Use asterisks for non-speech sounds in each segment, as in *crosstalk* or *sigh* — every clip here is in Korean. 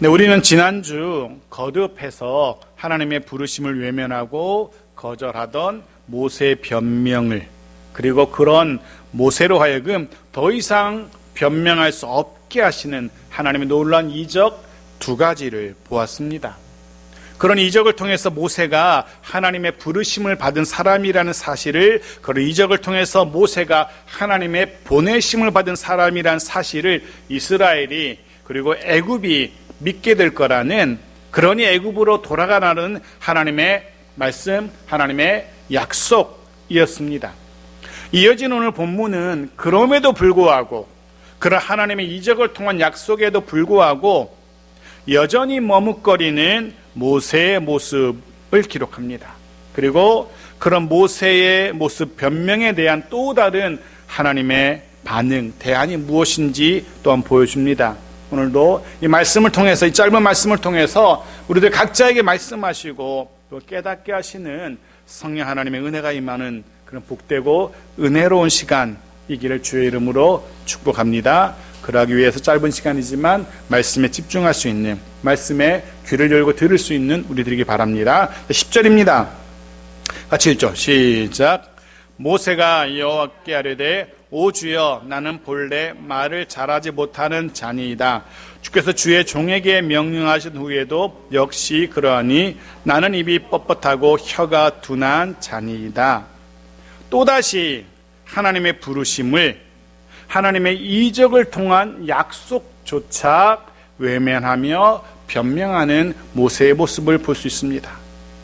네, 우리는 지난주 거듭해서 하나님의 부르심을 외면하고 거절하던 모세의 변명을 그리고 그런 모세로 하여금 더 이상 변명할 수 없게 하시는 하나님의 놀라운 이적 두 가지를 보았습니다. 그런 이적을 통해서 모세가 하나님의 부르심을 받은 사람이라는 사실을 그런 이적을 통해서 모세가 하나님의 보내심을 받은 사람이라는 사실을 이스라엘이 그리고 애굽이 믿게 될 거라는 그러니 애굽으로 돌아가라는 하나님의 말씀, 하나님의 약속이었습니다. 이어진 오늘 본문은 그럼에도 불구하고 그런 하나님의 이적을 통한 약속에도 불구하고 여전히 머뭇거리는 모세의 모습을 기록합니다. 그리고 그런 모세의 모습 변명에 대한 또 다른 하나님의 반응, 대안이 무엇인지 또한 보여줍니다. 오늘도 이 말씀을 통해서, 이 짧은 말씀을 통해서 우리들 각자에게 말씀하시고 또 깨닫게 하시는 성령 하나님의 은혜가 임하는 그런 복되고 은혜로운 시간이기를 주의 이름으로 축복합니다. 그러기 위해서 짧은 시간이지만 말씀에 집중할 수 있는 말씀에 귀를 열고 들을 수 있는 우리들에게 바랍니다. 10절입니다. 같이 읽죠. 시작. 모세가 여호와께 아뢰되 오 주여 나는 본래 말을 잘하지 못하는 자니이다. 주께서 주의 종에게 명령하신 후에도 역시 그러하니 나는 입이 뻣뻣하고 혀가 둔한 자니이다. 또다시 하나님의 부르심을 하나님의 이적을 통한 약속조차 외면하며 변명하는 모세의 모습을 볼 수 있습니다.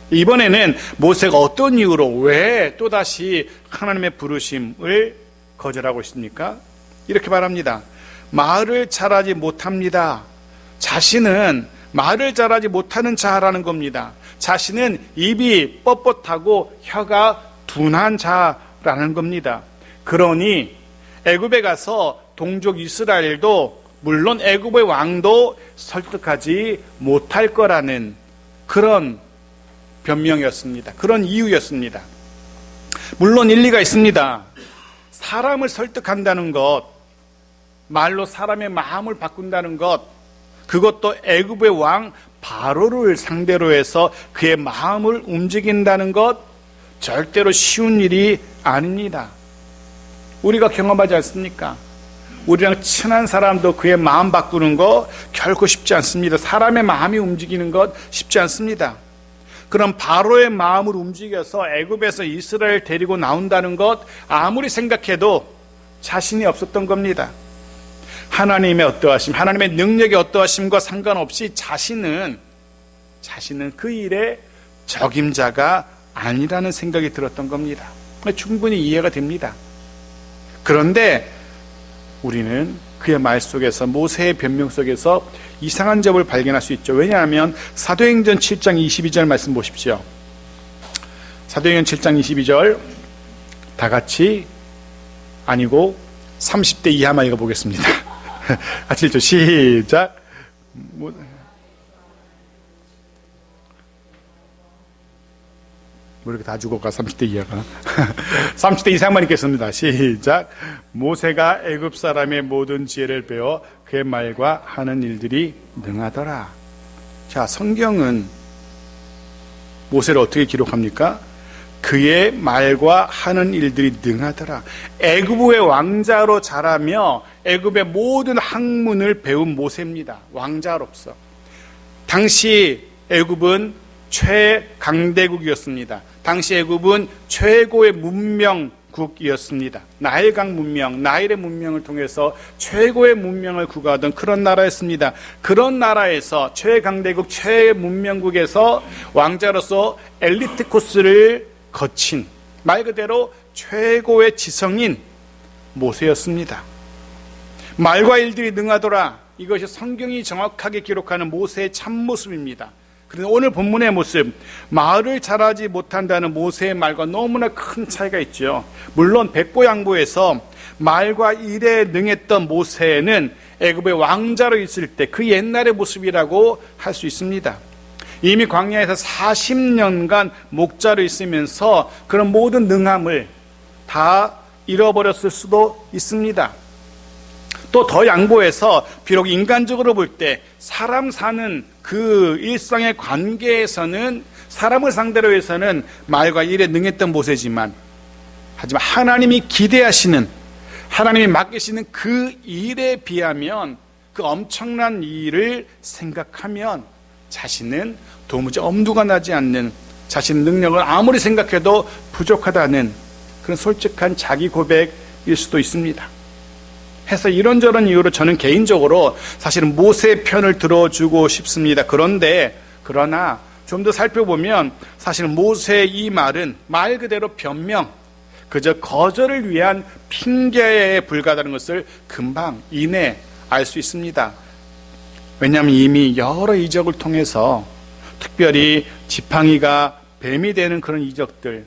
이번에는 모세가 어떤 이유로 왜 또다시 하나님의 부르심을 거절하고 있습니까? 이렇게 말합니다. 말을 잘하지 못합니다. 자신은 말을 잘하지 못하는 자라는 겁니다. 자신은 입이 뻣뻣하고 혀가 둔한 자라는 겁니다. 그러니 애굽에 가서 동족 이스라엘도 물론 애굽의 왕도 설득하지 못할 거라는 그런 변명이었습니다. 그런 이유였습니다. 물론 일리가 있습니다. 사람을 설득한다는 것, 말로 사람의 마음을 바꾼다는 것, 그것도 애굽의 왕 바로를 상대로 해서 그의 마음을 움직인다는 것 절대로 쉬운 일이 아닙니다. 우리가 경험하지 않습니까? 우리랑 친한 사람도 그의 마음 바꾸는 거 결코 쉽지 않습니다. 사람의 마음이 움직이는 것 쉽지 않습니다. 그럼 바로의 마음을 움직여서 애굽에서 이스라엘 데리고 나온다는 것 아무리 생각해도 자신이 없었던 겁니다. 하나님의 어떠하심, 하나님의 능력의 어떠하심과 상관없이 자신은 자신은 그 일의 적임자가 아니라는 생각이 들었던 겁니다. 충분히 이해가 됩니다. 그런데 우리는 그의 말 속에서 모세의 변명 속에서 이상한 점을 발견할 수 있죠. 왜냐하면 사도행전 7장 22절 말씀 보십시오. 사도행전 7장 22절 다 같이 아니고 30대 이하만 읽어보겠습니다. *laughs* 같이 읽죠. 시작. 뭐 이렇게 다 죽어가 30대 이하가 *laughs* 30대 이상만 읽겠습니다. 시작. 모세가 애굽 사람의 모든 지혜를 배워 그의 말과 하는 일들이 능하더라. 자, 성경은 모세를 어떻게 기록합니까? 그의 말과 하는 일들이 능하더라. 애굽의 왕자로 자라며 애굽의 모든 학문을 배운 모세입니다. 왕자로서. 당시 애굽은 최강대국이었습니다. 당시 애굽은 최고의 문명국이었습니다. 나일강 문명, 나일의 문명을 통해서 최고의 문명을 구가하던 그런 나라였습니다. 그런 나라에서 최강대국, 최문명국에서 왕자로서 엘리트 코스를 거친 말 그대로 최고의 지성인 모세였습니다. 말과 일들이 능하더라. 이것이 성경이 정확하게 기록하는 모세의 참모습입니다. 그런데 오늘 본문의 모습, 말을 잘하지 못한다는 모세의 말과 너무나 큰 차이가 있죠. 물론 백보양보에서 말과 일에 능했던 모세는 애굽의 왕자로 있을 때 그 옛날의 모습이라고 할 수 있습니다. 이미 광야에서 40년간 목자로 있으면서 그런 모든 능함을 다 잃어버렸을 수도 있습니다. 또 더 양보해서 비록 인간적으로 볼 때 사람 사는 그 일상의 관계에서는 사람을 상대로 해서는 말과 일에 능했던 모세지만 하지만 하나님이 기대하시는 하나님이 맡기시는 그 일에 비하면 그 엄청난 일을 생각하면 자신은 도무지 엄두가 나지 않는 자신 능력을 아무리 생각해도 부족하다는 그런 솔직한 자기 고백일 수도 있습니다. 해서 이런저런 이유로 저는 개인적으로 사실은 모세 편을 들어주고 싶습니다. 그런데 그러나 좀 더 살펴보면 사실 모세의 이 말은 말 그대로 변명, 그저 거절을 위한 핑계에 불과하다는 것을 금방 이내 알 수 있습니다. 왜냐하면 이미 여러 이적을 통해서 특별히 지팡이가 뱀이 되는 그런 이적들,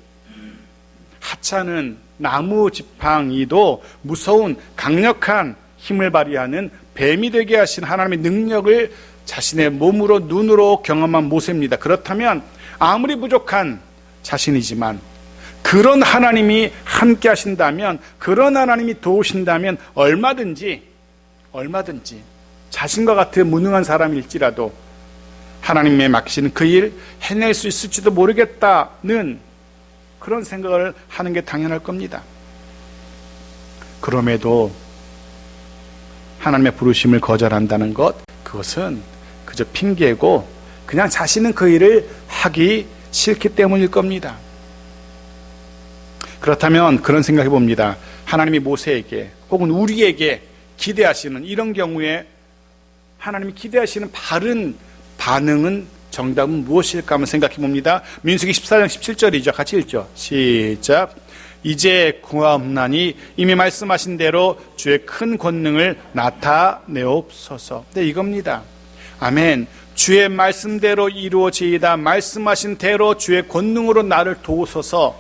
하찮은 나무 지팡이도 무서운 강력한 힘을 발휘하는 뱀이 되게 하신 하나님의 능력을 자신의 몸으로 눈으로 경험한 모세입니다. 그렇다면 아무리 부족한 자신이지만 그런 하나님이 함께 하신다면 그런 하나님이 도우신다면 얼마든지 얼마든지 자신과 같은 무능한 사람일지라도 하나님의 맡기시는 그 일 해낼 수 있을지도 모르겠다는 그런 생각을 하는 게 당연할 겁니다. 그럼에도 하나님의 부르심을 거절한다는 것, 그것은 그저 핑계고 그냥 자신은 그 일을 하기 싫기 때문일 겁니다. 그렇다면 그런 생각해 봅니다. 하나님이 모세에게 혹은 우리에게 기대하시는 이런 경우에 하나님이 기대하시는 바른 반응은 정답은 무엇일까 한번 생각해 봅니다. 민수기 14장 17절이죠. 같이 읽죠. 시작. 이제 구하옵나니 이미 말씀하신 대로 주의 큰 권능을 나타내옵소서. 네, 이겁니다. 아멘. 주의 말씀대로 이루어지이다. 말씀하신 대로 주의 권능으로 나를 도우소서.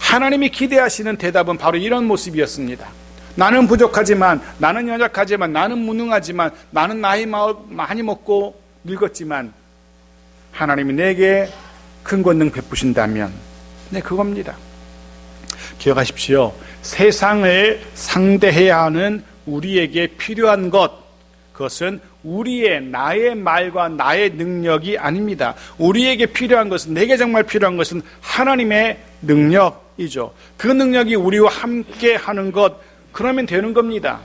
하나님이 기대하시는 대답은 바로 이런 모습이었습니다. 나는 부족하지만, 나는 연약하지만, 나는 무능하지만, 나는 나이 많이 먹고 늙었지만, 하나님이 내게 큰 권능 베푸신다면, 네, 그겁니다. 기억하십시오. 세상을 상대해야 하는 우리에게 필요한 것, 그것은 우리의 나의 말과 나의 능력이 아닙니다. 우리에게 필요한 것은 내게 정말 필요한 것은 하나님의 능력이죠. 그 능력이 우리와 함께 하는 것 그러면 되는 겁니다.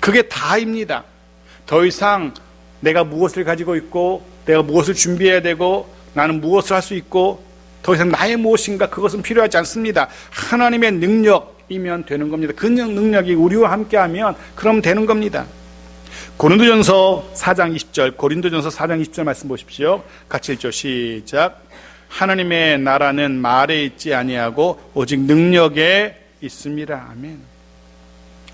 그게 다입니다. 더 이상 내가 무엇을 가지고 있고 내가 무엇을 준비해야 되고 나는 무엇을 할 수 있고 더 이상 나의 무엇인가 그것은 필요하지 않습니다. 하나님의 능력이면 되는 겁니다. 그 능력이 우리와 함께하면 그럼 되는 겁니다. 고린도전서 4장 20절, 고린도전서 4장 20절 말씀 보십시오. 같이 읽죠. 시작. 하나님의 나라는 말에 있지 아니하고 오직 능력에 있습니다. 아멘.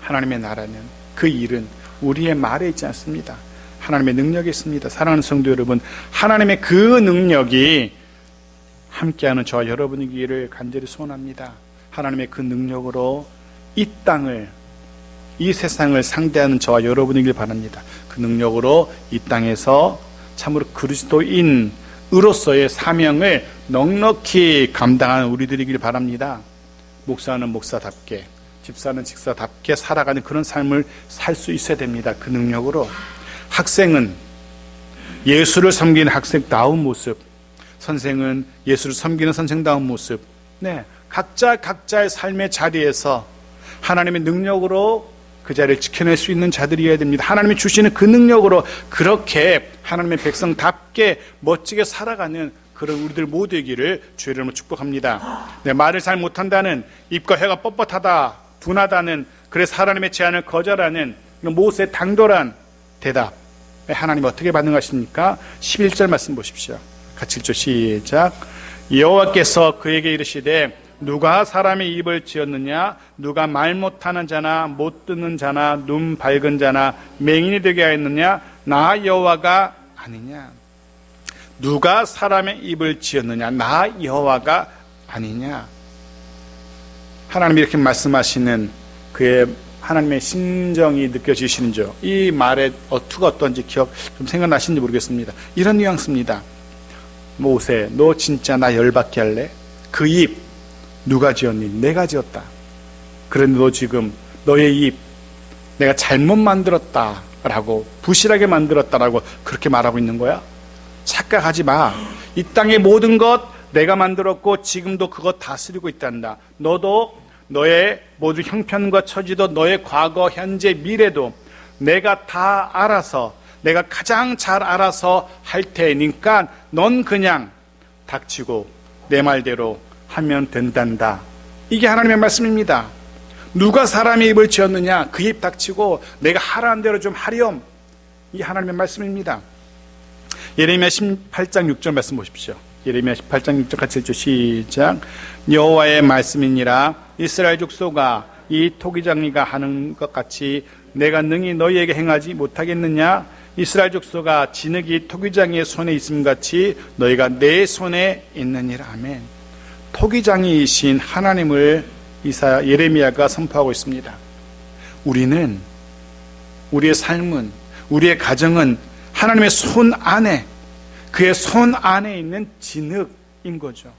하나님의 나라는 그 일은 우리의 말에 있지 않습니다. 하나님의 능력이 있습니다. 사랑하는 성도 여러분, 하나님의 그 능력이 함께하는 저와 여러분이기를 간절히 소원합니다. 하나님의 그 능력으로 이 땅을 이 세상을 상대하는 저와 여러분이길 바랍니다. 그 능력으로 이 땅에서 참으로 그리스도인으로서의 사명을 넉넉히 감당하는 우리들이길 바랍니다. 목사는 목사답게, 집사는 집사답게 살아가는 그런 삶을 살 수 있어야 됩니다. 그 능력으로. 학생은 예수를 섬기는 학생다운 모습, 선생은 예수를 섬기는 선생다운 모습. 네. 각자 각자의 삶의 자리에서 하나님의 능력으로 그 자리를 지켜낼 수 있는 자들이어야 됩니다. 하나님이 주시는 그 능력으로 그렇게 하나님의 백성답게 멋지게 살아가는 그런 우리들 모두이기를 주의 이름으로 축복합니다. 네, 말을 잘 못한다는 입과 혀가 뻣뻣하다, 둔하다는 그래서 하나님의 제안을 거절하는 모세의 당돌한 대답. 하나님 어떻게 반응하십니까? 11절 말씀 보십시오. 같이 읽죠. 시작. 여호와께서 그에게 이르시되 누가 사람의 입을 지었느냐? 누가 말 못하는 자나 못 듣는 자나 눈 밝은 자나 맹인이 되게 하였느냐? 나 여호와가 아니냐? 누가 사람의 입을 지었느냐? 나 여호와가 아니냐? 하나님 이렇게 말씀하시는 그의 하나님의 심정이 느껴지시는죠? 이 말의 어투가 어떤지 기억 좀 생각나시는지 모르겠습니다. 이런 뉘앙스입니다. 모세, 너 진짜 나 열받게 할래? 그 입, 누가 지었니? 내가 지었다. 그런데 너 지금 너의 입 내가 잘못 만들었다 라고 부실하게 만들었다 라고 그렇게 말하고 있는 거야? 착각하지 마. 이 땅의 모든 것 내가 만들었고 지금도 그것 다스리고 있단다. 너도 너의 모든 형편과 처지도 너의 과거, 현재, 미래도 내가 다 알아서 내가 가장 잘 알아서 할 테니까 넌 그냥 닥치고 내 말대로 하면 된단다. 이게 하나님의 말씀입니다. 누가 사람의 입을 지었느냐? 그 입 닥치고 내가 하라는 대로 좀 하렴. 이 하나님의 말씀입니다. 예레미야 18장 6절 말씀 보십시오. 예레미야 18장 6절 같이 읽죠. 시작. 여호와의 말씀이니라 이스라엘 족속아 이 토기장이가 하는 것 같이 내가 능히 너희에게 행하지 못하겠느냐? 이스라엘 족속아 진흙이 토기장이의 손에 있음 같이 너희가 내 손에 있느니라. 아멘. 토기장이신 하나님을 이사 예레미야가 선포하고 있습니다. 우리는 우리의 삶은 우리의 가정은 하나님의 손 안에 그의 손 안에 있는 진흙인 거죠.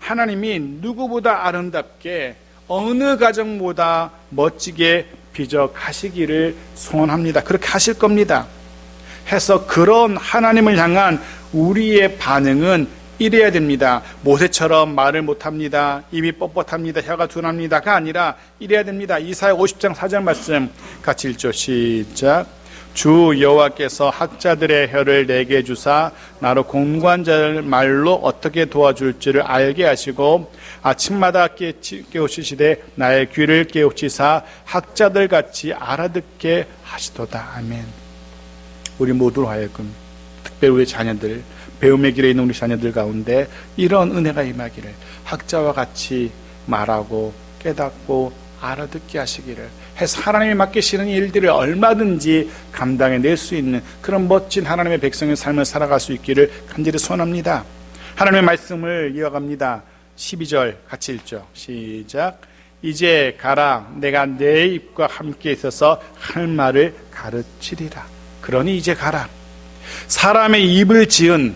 하나님이 누구보다 아름답게 어느 가정보다 멋지게 빚어 가시기를 소원합니다. 그렇게 하실 겁니다. 해서 그런 하나님을 향한 우리의 반응은 이래야 됩니다. 모세처럼 말을 못합니다. 입이 뻣뻣합니다. 혀가 둔합니다가 아니라 이래야 됩니다. 이사야 50장 4절 말씀 같이 읽죠. 시작. 주 여호와께서 학자들의 혀를 내게 주사 나로 공관자를 말로 어떻게 도와줄지를 알게 하시고 아침마다 깨우치시되 나의 귀를 깨우치사 학자들 같이 알아듣게 하시도다. 아멘. 우리 모두로 하여금 특별히 우리 자녀들 배움의 길에 있는 우리 자녀들 가운데 이런 은혜가 임하기를 학자와 같이 말하고 깨닫고 알아듣게 하시기를 해서 하나님이 맡기시는 일들을 얼마든지 감당해 낼 수 있는 그런 멋진 하나님의 백성의 삶을 살아갈 수 있기를 간절히 소원합니다. 하나님의 말씀을 이어갑니다. 12절 같이 읽죠. 시작. 이제 가라. 내가 내 입과 함께 있어서 할 말을 가르치리라. 그러니 이제 가라. 사람의 입을 지은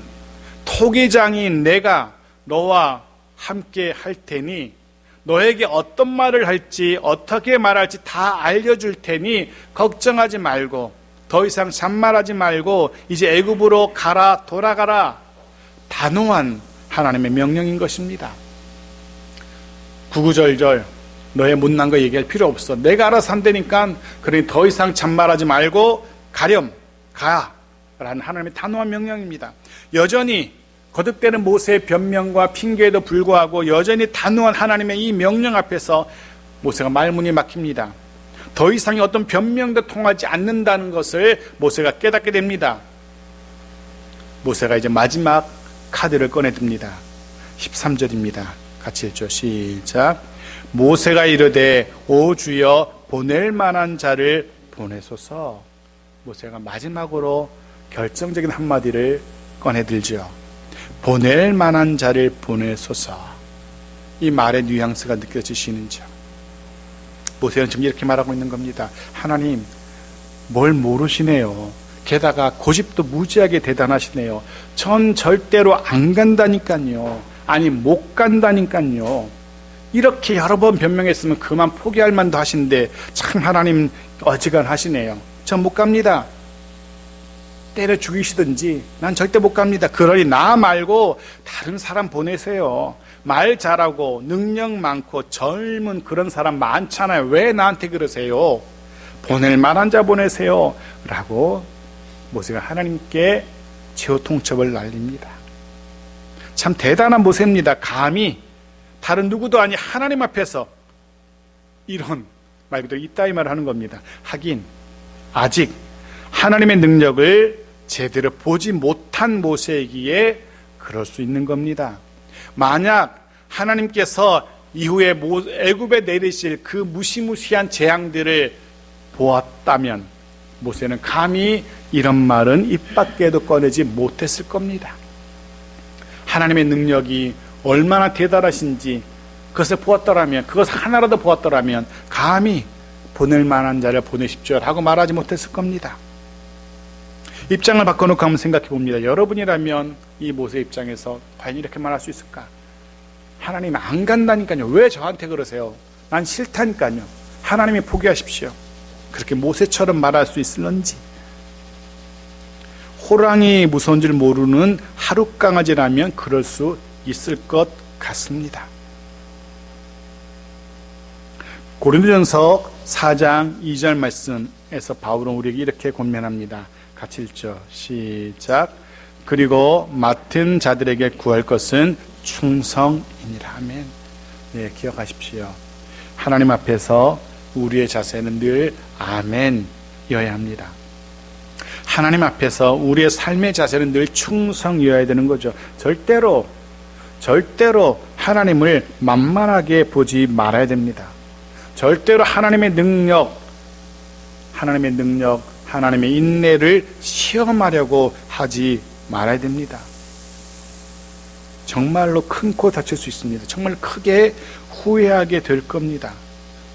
토기장인 내가 너와 함께 할 테니 너에게 어떤 말을 할지 어떻게 말할지 다 알려줄 테니 걱정하지 말고 더 이상 잔말하지 말고 이제 애굽으로 가라 돌아가라 단호한 하나님의 명령인 것입니다. 구구절절 너의 못난 거 얘기할 필요 없어. 내가 알아서 한다니까 그러니 더 이상 잔말하지 말고 가렴 가 라는 하나님의 단호한 명령입니다. 여전히 거듭되는 모세의 변명과 핑계에도 불구하고 여전히 단호한 하나님의 이 명령 앞에서 모세가 말문이 막힙니다. 더 이상의 어떤 변명도 통하지 않는다는 것을 모세가 깨닫게 됩니다. 모세가 이제 마지막 카드를 꺼내듭니다. 13절입니다. 같이 읽죠. 시작. 모세가 이르되 오 주여 보낼 만한 자를 보내소서. 모세가 마지막으로 결정적인 한마디를 꺼내들죠. 보낼 만한 자를 보내소서. 이 말의 뉘앙스가 느껴지시는지요? 모세는 지금 이렇게 말하고 있는 겁니다. 하나님, 뭘 모르시네요. 게다가 고집도 무지하게 대단하시네요. 전 절대로 안 간다니까요. 아니, 못 간다니까요. 이렇게 여러 번 변명했으면 그만 포기할 만도 하신데, 참 하나님 어지간하시네요. 전 못 갑니다. 때려 죽이시든지 난 절대 못 갑니다. 그러니 나 말고 다른 사람 보내세요. 말 잘하고 능력 많고 젊은 그런 사람 많잖아요. 왜 나한테 그러세요? 보낼 만한 자 보내세요. 라고 모세가 하나님께 지호 통첩을 날립니다. 참 대단한 모세입니다. 감히 다른 누구도 아니 하나님 앞에서 이런 말 그대로 이따위 말을 하는 겁니다. 하긴 아직 하나님의 능력을 제대로 보지 못한 모세이기에 그럴 수 있는 겁니다. 만약 하나님께서 이후에 애굽에 내리실 그 무시무시한 재앙들을 보았다면 모세는 감히 이런 말은 입 밖에도 꺼내지 못했을 겁니다. 하나님의 능력이 얼마나 대단하신지 그것을 보았더라면 그것 하나라도 보았더라면 감히 보낼 만한 자를 보내십시오 라고 말하지 못했을 겁니다. 입장을 바꿔놓고 한번 생각해 봅니다. 여러분이라면 이 모세 입장에서 과연 이렇게 말할 수 있을까? 하나님 안 간다니까요. 왜 저한테 그러세요? 난 싫다니까요. 하나님이 포기하십시오. 그렇게 모세처럼 말할 수 있을런지 호랑이 무서운 줄 모르는 하루 강아지라면 그럴 수 있을 것 같습니다. 고린도전서 4장 2절 말씀에서 바울은 우리에게 이렇게 권면합니다. 같이 읽죠. 시작. 그리고 맡은 자들에게 구할 것은 충성이니라. 아멘. 네, 기억하십시오. 하나님 앞에서 우리의 자세는 늘 아멘이어야 합니다. 하나님 앞에서 우리의 삶의 자세는 늘 충성이어야 되는 거죠. 절대로 절대로 하나님을 만만하게 보지 말아야 됩니다. 절대로 하나님의 능력, 하나님의 능력, 하나님의 인내를 시험하려고 하지 말아야 됩니다. 정말로 큰 코 다칠 수 있습니다. 정말 크게 후회하게 될 겁니다.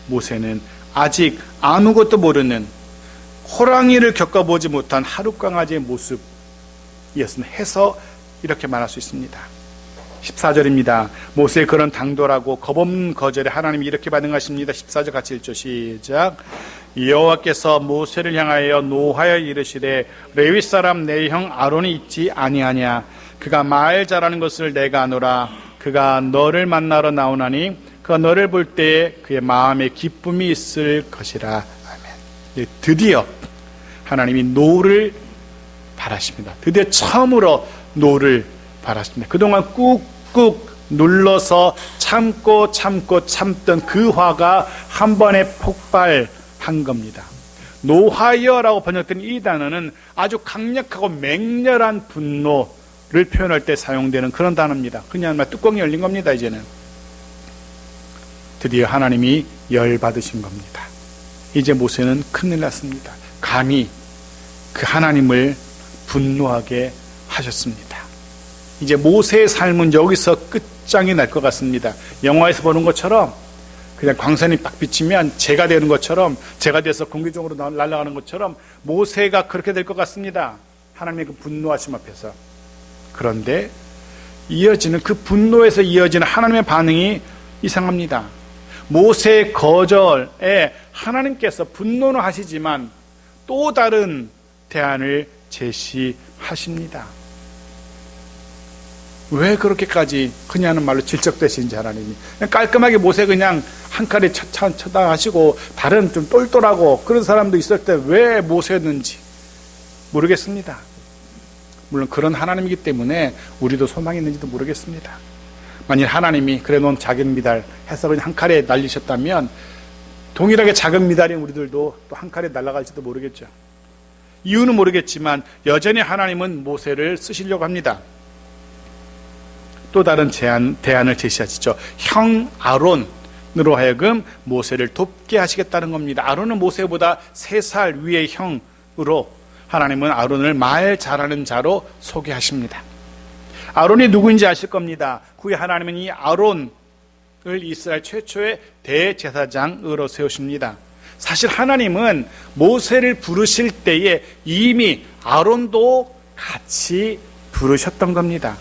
모세는 아직 아무것도 모르는 호랑이를 겪어보지 못한 하룻강아지의 모습이었으면 해서 이렇게 말할 수 있습니다. 14절입니다. 모세의 그런 당돌하고 겁없는 거절에 하나님이 이렇게 반응하십니다. 14절 같이 읽죠. 시작. 여호와께서 모세를 향하여 노하여 이르시되 레위 사람 내 형 아론이 있지 아니하냐 그가 말 잘하는 것을 내가 아노라 그가 너를 만나러 나오나니 그가 너를 볼 때에 그의 마음에 기쁨이 있을 것이라 아멘. 네, 드디어 하나님이 노를 바라십니다. 드디어 처음으로 노를 바라십니다. 그동안 꾹꾹 눌러서 참고 참고 참던 그 화가 한 번에 폭발 한 겁니다. 노하여라고 번역된 이 단어는 아주 강력하고 맹렬한 분노를 표현할 때 사용되는 그런 단어입니다. 그냥 막 뚜껑이 열린 겁니다, 이제는. 드디어 하나님이 열 받으신 겁니다. 이제 모세는 큰일 났습니다. 감히 그 하나님을 분노하게 하셨습니다. 이제 모세의 삶은 여기서 끝장이 날 것 같습니다. 영화에서 보는 것처럼 그냥 광선이 빡 비치면 재가 되는 것처럼 재가 돼서 공기중으로 날아가는 것처럼 모세가 그렇게 될 것 같습니다. 하나님의 그 분노하심 앞에서. 그런데 이어지는 그 분노에서 이어지는 하나님의 반응이 이상합니다. 모세의 거절에 하나님께서 분노는 하시지만 또 다른 대안을 제시하십니다. 왜 그렇게까지 하는 말로 질적되신지 하나님이 그냥 깔끔하게 모세 그냥 한 칼에 쳐다하시고 다른 좀 똘똘하고 그런 사람도 있을 때 왜 모세였는지 모르겠습니다. 물론 그런 하나님이기 때문에 우리도 소망이 있는지도 모르겠습니다. 만일 하나님이 그래 놓은 작은 미달 해서 그냥 한 칼에 날리셨다면 동일하게 작은 미달인 우리들도 또 한 칼에 날아갈지도 모르겠죠. 이유는 모르겠지만 여전히 하나님은 모세를 쓰시려고 합니다. 또 다른 제안, 대안을 제시하시죠. 형 아론으로 하여금 모세를 돕게 하시겠다는 겁니다. 아론은 모세보다 세 살 위의 형으로 하나님은 아론을 말 잘하는 자로 소개하십니다. 아론이 누구인지 아실 겁니다. 후에 하나님은 이 아론을 이스라엘 최초의 대제사장으로 세우십니다. 사실 하나님은 모세를 부르실 때에 이미 아론도 같이 부르셨던 겁니다.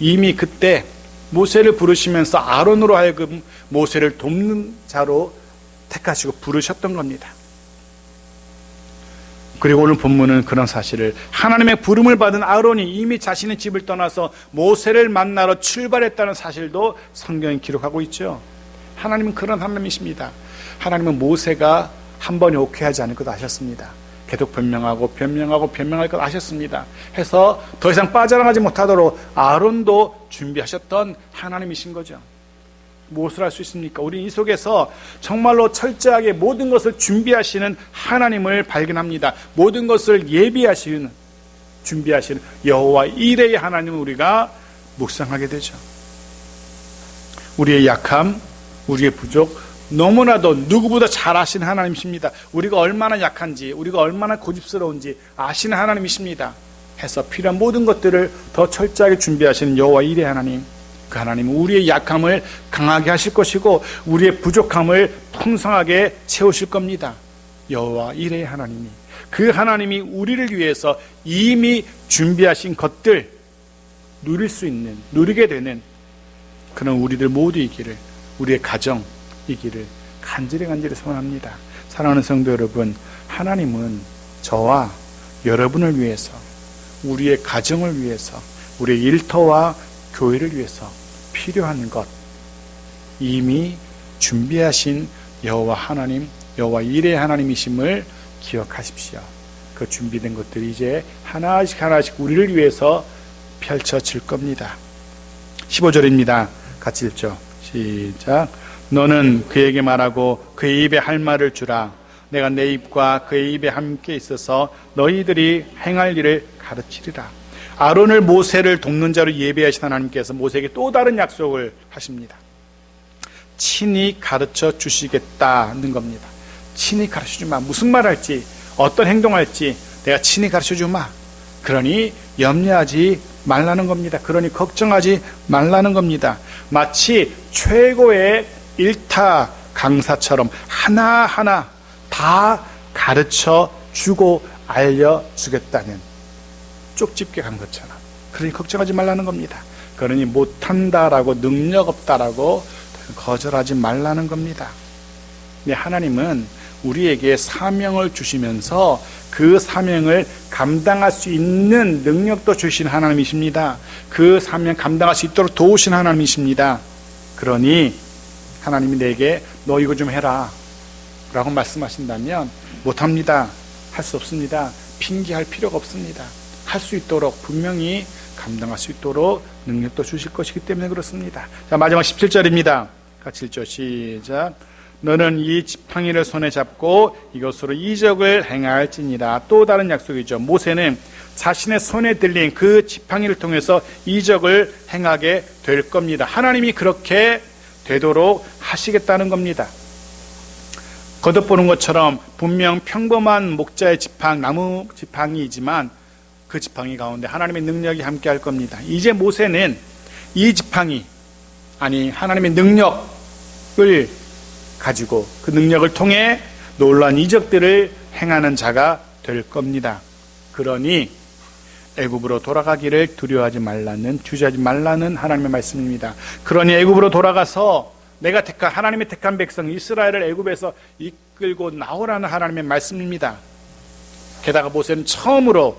이미 그때 모세를 부르시면서 아론으로 하여금 모세를 돕는 자로 택하시고 부르셨던 겁니다. 그리고 오늘 본문은 그런 사실을 하나님의 부름을 받은 아론이 이미 자신의 집을 떠나서 모세를 만나러 출발했다는 사실도 성경에 기록하고 있죠. 하나님은 그런 하나님이십니다. 하나님은 모세가 한 번에 오케이 하지 않을 것 아셨습니다. 계속 변명하고 변명하고 변명할 것 아셨습니다. 해서 더 이상 빠져나가지 못하도록 아론도 준비하셨던 하나님이신 거죠. 무엇을 할 수 있습니까? 우리 이 속에서 정말로 철저하게 모든 것을 준비하시는 하나님을 발견합니다. 모든 것을 예비하시는 준비하시는 여호와 이레의 하나님을 우리가 묵상하게 되죠. 우리의 약함, 우리의 부족, 너무나도 누구보다 잘 아시는 하나님이십니다. 우리가 얼마나 약한지, 우리가 얼마나 고집스러운지 아시는 하나님이십니다. 해서 필요한 모든 것들을 더 철저하게 준비하시는 여호와 이레 하나님. 그 하나님은 우리의 약함을 강하게 하실 것이고 우리의 부족함을 풍성하게 채우실 겁니다. 여호와 이레 하나님이 그 하나님이 우리를 위해서 이미 준비하신 것들 누릴 수 있는 누리게 되는 그런 우리들 모두이기를 우리의 가정 이기를 간절히 간절히 소원합니다. 사랑하는 성도 여러분, 하나님은 저와 여러분을 위해서 우리의 가정을 위해서 우리의 일터와 교회를 위해서 필요한 것 이미 준비하신 여호와 하나님 여호와 일의 하나님이심을 기억하십시오. 그 준비된 것들이 이제 하나씩 하나씩 우리를 위해서 펼쳐질 겁니다. 15절입니다. 같이 읽죠. 시작. 너는 그에게 말하고 그의 입에 할 말을 주라. 내가 내 입과 그의 입에 함께 있어서 너희들이 행할 일을 가르치리라. 아론을 모세를 돕는 자로 예배하신 하나님께서 모세에게 또 다른 약속을 하십니다. 친히 가르쳐 주시겠다는 겁니다. 친히 가르쳐 주마. 무슨 말 할지, 어떤 행동할지 내가 친히 가르쳐 주마. 그러니 염려하지 말라는 겁니다. 그러니 걱정하지 말라는 겁니다. 마치 최고의 일타 강사처럼 하나하나 다 가르쳐 주고 알려주겠다는 쪽집게 간 것처럼. 그러니 걱정하지 말라는 겁니다. 그러니 못한다라고 능력 없다라고 거절하지 말라는 겁니다. 네, 하나님은 우리에게 사명을 주시면서 그 사명을 감당할 수 있는 능력도 주신 하나님이십니다. 그 사명 감당할 수 있도록 도우신 하나님이십니다. 그러니 하나님이 내게 너 이거 좀 해라 라고 말씀하신다면 못합니다. 할 수 없습니다. 핑계할 필요가 없습니다. 할 수 있도록 분명히 감당할 수 있도록 능력도 주실 것이기 때문에 그렇습니다. 자, 마지막 17절입니다. 같이 읽죠. 시작. 너는 이 지팡이를 손에 잡고 이것으로 이적을 행할지니라. 또 다른 약속이죠. 모세는 자신의 손에 들린 그 지팡이를 통해서 이적을 행하게 될 겁니다. 하나님이 그렇게 되도록 하시겠다는 겁니다. 거듭보는 것처럼 분명 평범한 목자의 지팡, 나무 지팡이이지만 그 지팡이 가운데 하나님의 능력이 함께 할 겁니다. 이제 모세는 이 지팡이, 아니, 하나님의 능력을 가지고 그 능력을 통해 놀라운 이적들을 행하는 자가 될 겁니다. 그러니 애굽으로 돌아가기를 두려워하지 말라는 주저하지 말라는 하나님의 말씀입니다. 그러니 애굽으로 돌아가서 내가 택한 하나님의 택한 백성 이스라엘을 애굽에서 이끌고 나오라는 하나님의 말씀입니다. 게다가 모세는 처음으로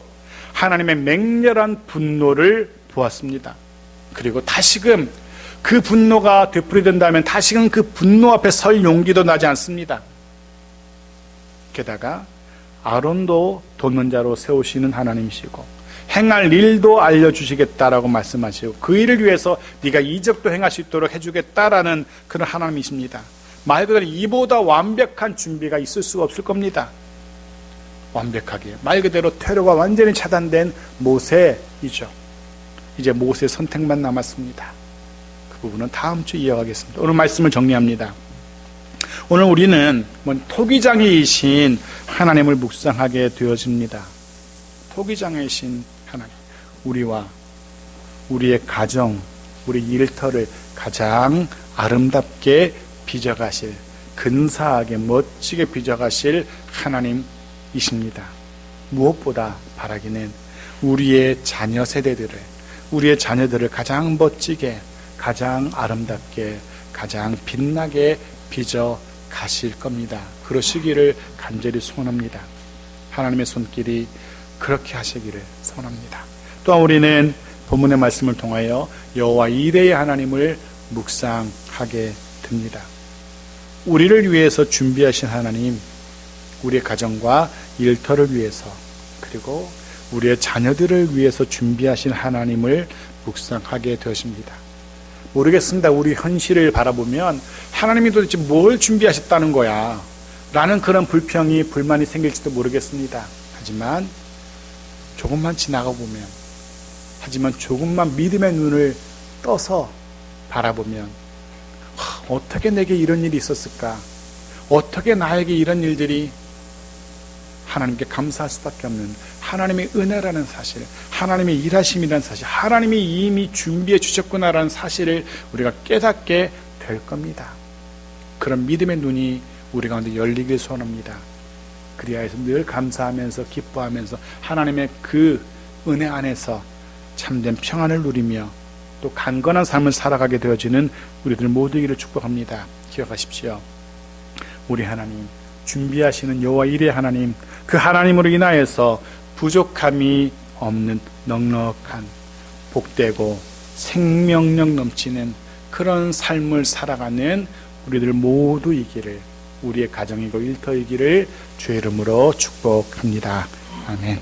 하나님의 맹렬한 분노를 보았습니다. 그리고 다시금 그 분노가 되풀이된다면 다시금 그 분노 앞에 설 용기도 나지 않습니다. 게다가 아론도 돕는 자로 세우시는 하나님이시고 행할 일도 알려주시겠다라고 말씀하시고 그 일을 위해서 네가 이적도 행할 수 있도록 해주겠다라는 그런 하나님이십니다. 말 그대로 이보다 완벽한 준비가 있을 수가 없을 겁니다. 완벽하게 말 그대로 테러가 완전히 차단된 모세이죠. 이제 모세 선택만 남았습니다. 부분은 다음 주 이어가겠습니다. 오늘 말씀을 정리합니다. 오늘 우리는 뭐 토기장이신 하나님을 묵상하게 되어집니다. 토기장이신 우리와 우리의 가정, 우리 일터를 가장 아름답게 빚어가실, 근사하게 멋지게 빚어가실 하나님이십니다. 무엇보다 바라기는 우리의 자녀 세대들을, 우리의 자녀들을 가장 멋지게 가장 아름답게 가장 빛나게 빚어 가실 겁니다. 그러시기를 간절히 소원합니다. 하나님의 손길이 그렇게 하시기를 소원합니다. 또한 우리는 본문의 말씀을 통하여 여호와 이레의 하나님을 묵상하게 됩니다. 우리를 위해서 준비하신 하나님, 우리의 가정과 일터를 위해서 그리고 우리의 자녀들을 위해서 준비하신 하나님을 묵상하게 되십니다. 모르겠습니다. 우리 현실을 바라보면 하나님이 도대체 뭘 준비하셨다는 거야. 라는 그런 불평이, 불만이 생길지도 모르겠습니다. 하지만 조금만 지나가 보면, 하지만 조금만 믿음의 눈을 떠서 바라보면, 어떻게 내게 이런 일이 있었을까? 어떻게 나에게 이런 일들이 하나님께 감사할 수밖에 없는 하나님의 은혜라는 사실, 하나님의 일하심이라는 사실, 하나님이 이미 준비해 주셨구나라는 사실을 우리가 깨닫게 될 겁니다. 그런 믿음의 눈이 우리 가운데 열리길 소원합니다. 그리하여서 늘 감사하면서 기뻐하면서 하나님의 그 은혜 안에서 참된 평안을 누리며 또 강건한 삶을 살아가게 되어지는 우리들 모두에게 축복합니다. 기억하십시오. 우리 하나님 준비하시는 여호와 일의 하나님 그 하나님으로 인하여서 부족함이 없는 넉넉한 복되고 생명력 넘치는 그런 삶을 살아가는 우리들 모두이기를 우리의 가정이고 일터이기를 주의 이름으로 축복합니다. 아멘.